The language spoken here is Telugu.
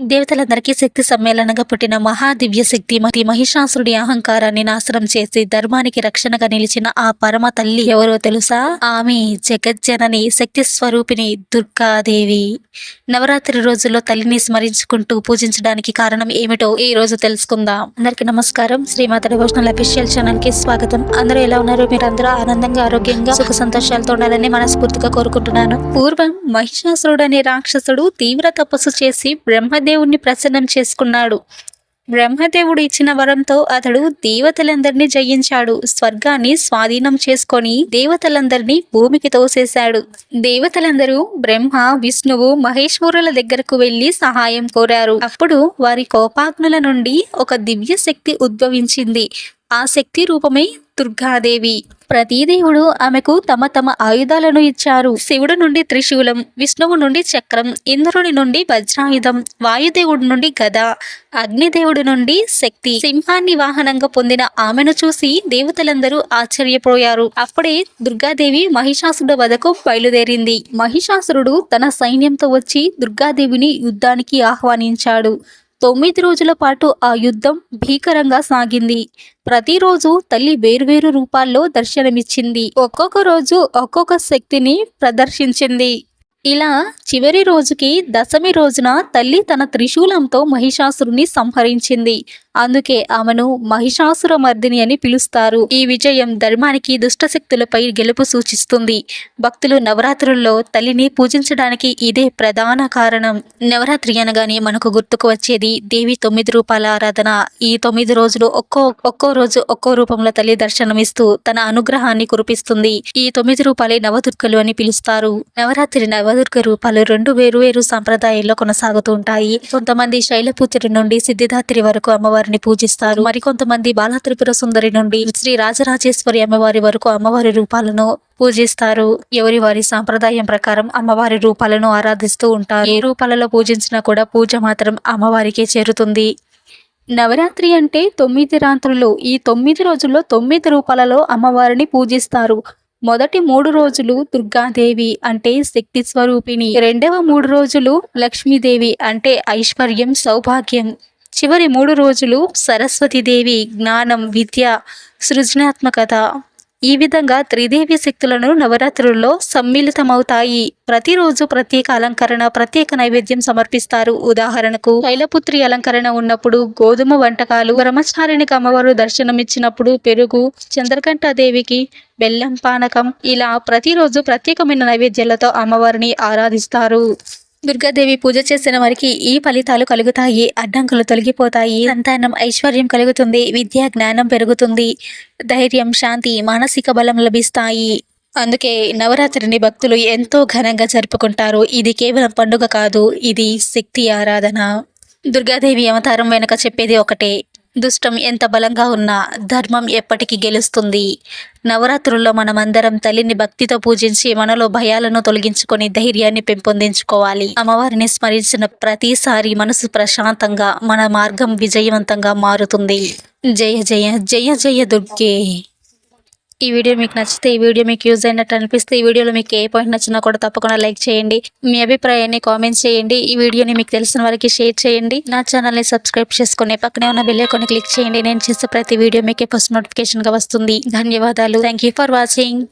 దేవతలందరికీ శక్తి సమ్మేళనంగా పుట్టిన మహాదివ్య శక్తి మతి మహిషాసురుడి అహంకారాన్ని నాశనం చేసి ధర్మానికి రక్షణగా నిలిచిన ఆ పరమ తల్లి ఎవరో తెలుసా? ఆమె జగజ్జనని శక్తి స్వరూపిణి దుర్గాదేవి. నవరాత్రి రోజుల్లో తల్లిని స్మరించుకుంటూ పూజించడానికి కారణం ఏమిటో ఈ రోజు తెలుసుకుందాం. అందరికీ నమస్కారం. శ్రీమాత డివోషనల్ అఫీషియల్ ఛానల్కి స్వాగతం. అందరూ ఎలా ఉన్నారు? మీరందరూ ఆనందంగా ఆరోగ్యంగా సుఖ సంతోషాలతో ఉండాలని మనస్ఫూర్తిగా కోరుకుంటున్నాను. పూర్వం మహిషాసురుడు అనే రాక్షసుడు తీవ్ర తపస్సు చేసి బ్రహ్మదేవుణ్ణి ప్రసన్నం చేసుకున్నాడు. బ్రహ్మదేవుడు ఇచ్చిన వరంతో అతడు దేవతలందరినీ జయించాడు. స్వర్గాన్ని స్వాధీనం చేసుకొని దేవతలందరినీ భూమికి తోసేశాడు. దేవతలందరూ బ్రహ్మ విష్ణువు మహేశ్వరుల దగ్గరకు వెళ్ళి సహాయం కోరారు. అప్పుడు వారి కోపాగ్నుల నుండి ఒక దివ్య శక్తి ఉద్భవించింది. ఆ శక్తి రూపమే దుర్గాదేవి. ప్రతి దేవుడు ఆమెకు తమ తమ ఆయుధాలను ఇచ్చారు. శివుడు నుండి త్రిశూలం విష్ణువు నుండి చక్రం ఇంద్రుడి నుండి వజ్రాయుధం వాయుదేవుడి నుండి గద అగ్నిదేవుడి నుండి శక్తి. సింహాన్ని వాహనంగా పొందిన ఆమెను చూసి దేవతలందరూ ఆశ్చర్యపోయారు. అప్పుడే దుర్గాదేవి మహిషాసురుడు వదకు బయలుదేరింది. మహిషాసురుడు తన సైన్యంతో వచ్చి దుర్గాదేవిని యుద్ధానికి ఆహ్వానించాడు. తొమ్మిది రోజుల పాటు ఆ యుద్ధం భీకరంగా సాగింది. ప్రతిరోజు తల్లి వేరువేరు రూపాల్లో దర్శనమిచ్చింది. ఒక్కొక్క రోజు ఒక్కొక్క శక్తిని ప్రదర్శించింది. ఇలా చివరి రోజుకి దశమి రోజున తల్లి తన త్రిశూలంతో మహిషాసురుని సంహరించింది. అందుకే ఆమెను మహిషాసుర మర్దిని అని పిలుస్తారు. ఈ విజయం ధర్మానికి దుష్టశక్తులపై గెలుపు సూచిస్తుంది. భక్తులు నవరాత్రుల్లో తల్లిని పూజించడానికి ఇదే ప్రధాన కారణం. నవరాత్రి అనగానే మనకు గుర్తుకు వచ్చేది దేవి తొమ్మిది రూపాల ఆరాధన. ఈ తొమ్మిది రోజులు ఒక్కో ఒక్కో రోజు ఒక్కో రూపంలో తల్లి దర్శనమిస్తూ తన అనుగ్రహాన్ని కురిపిస్తుంది. ఈ తొమ్మిది రూపాలే నవదుర్గలు అని పిలుస్తారు. నవరాత్రి నవ నవదుర్గ రూపాలు రెండు వేరు వేరు సంప్రదాయాల్లో కొనసాగుతూ ఉంటాయి. కొంతమంది శైలపుత్రి నుండి సిద్ధిదాత్రి వరకు అమ్మవారిని పూజిస్తారు. మరికొంతమంది బాలత్రిపుర సుందరి నుండి శ్రీ రాజరాజేశ్వరి అమ్మవారి వరకు అమ్మవారి రూపాలను పూజిస్తారు. ఎవరి వారి సాంప్రదాయం ప్రకారం అమ్మవారి రూపాలను ఆరాధిస్తూ ఉంటారు. ఏ రూపాలలో పూజించినా కూడా పూజ మాత్రం అమ్మవారికే చేరుతుంది. నవరాత్రి అంటే తొమ్మిది రాత్రులు. ఈ తొమ్మిది రోజుల్లో తొమ్మిది రూపాలలో అమ్మవారిని పూజిస్తారు. మొదటి మూడు రోజులు దుర్గాదేవి అంటే శక్తి స్వరూపిణి. రెండవ మూడు రోజులు లక్ష్మీదేవి అంటే ఐశ్వర్యం సౌభాగ్యం. చివరి మూడు రోజులు సరస్వతీదేవి జ్ఞానం విద్య సృజనాత్మకత. ఈ విధంగా త్రిదేవి శక్తులను నవరాత్రుల్లో సమ్మిళితమవుతాయి. ప్రతిరోజు ప్రత్యేక అలంకరణ ప్రత్యేక నైవేద్యం సమర్పిస్తారు. ఉదాహరణకు శైలపుత్రి అలంకరణ ఉన్నప్పుడు గోధుమ వంటకాలు బ్రహ్మచారిణికి అమ్మవారు దర్శనమిచ్చినప్పుడు పెరుగు చంద్రకంఠ దేవికి బెల్లం పానకం ఇలా ప్రతిరోజు ప్రత్యేకమైన నైవేద్యాలతో అమ్మవారిని ఆరాధిస్తారు. దుర్గాదేవి పూజ చేసిన వారికి ఈ ఫలితాలు కలుగుతాయి. అడ్డంకులు తొలగిపోతాయి. సంతానం ఐశ్వర్యం కలుగుతుంది. విద్యా జ్ఞానం పెరుగుతుంది. ధైర్యం శాంతి మానసిక బలం లభిస్తాయి. అందుకే నవరాత్రిని భక్తులు ఎంతో ఘనంగా జరుపుకుంటారు. ఇది కేవలం పండుగ కాదు. ఇది శక్తి ఆరాధన. దుర్గాదేవి అవతారం వెనుక చెప్పేది ఒకటే. దుష్టం ఎంత బలంగా ఉన్నా ధర్మం ఎప్పటికీ గెలుస్తుంది. నవరాత్రుల్లో మనమందరం తల్లిని భక్తితో పూజించి మనలో భయాలను తొలగించుకొని ధైర్యాన్ని పెంపొందించుకోవాలి. అమ్మవారిని స్మరించిన ప్రతిసారి మనసు ప్రశాంతంగా మన మార్గం విజయవంతంగా మారుతుంది. జయ జయ జయ జయ దుర్గే. ఈ వీడియో మీకు నచ్చితే ఈ వీడియో మీకు యూజ్ అయినట్టు అనిపిస్తే ఈ వీడియోలో మీకు ఏ పాయింట్ నచ్చినా కూడా తప్పకుండా లైక్ చేయండి. మీ అభిప్రాయాన్ని కామెంట్ చేయండి. ఈ వీడియోని మీకు తెలిసిన వారికి షేర్ చేయండి. నా ఛానల్ని సబ్స్క్రైబ్ చేసుకుని పక్కనే ఉన్న బెల్ కొన్ని క్లిక్ చేయండి. నేను చేసే ప్రతి వీడియో మీకే ఫస్ట్ నోటిఫికేషన్గా వస్తుంది? ధన్యవాదాలు. Thank you for watching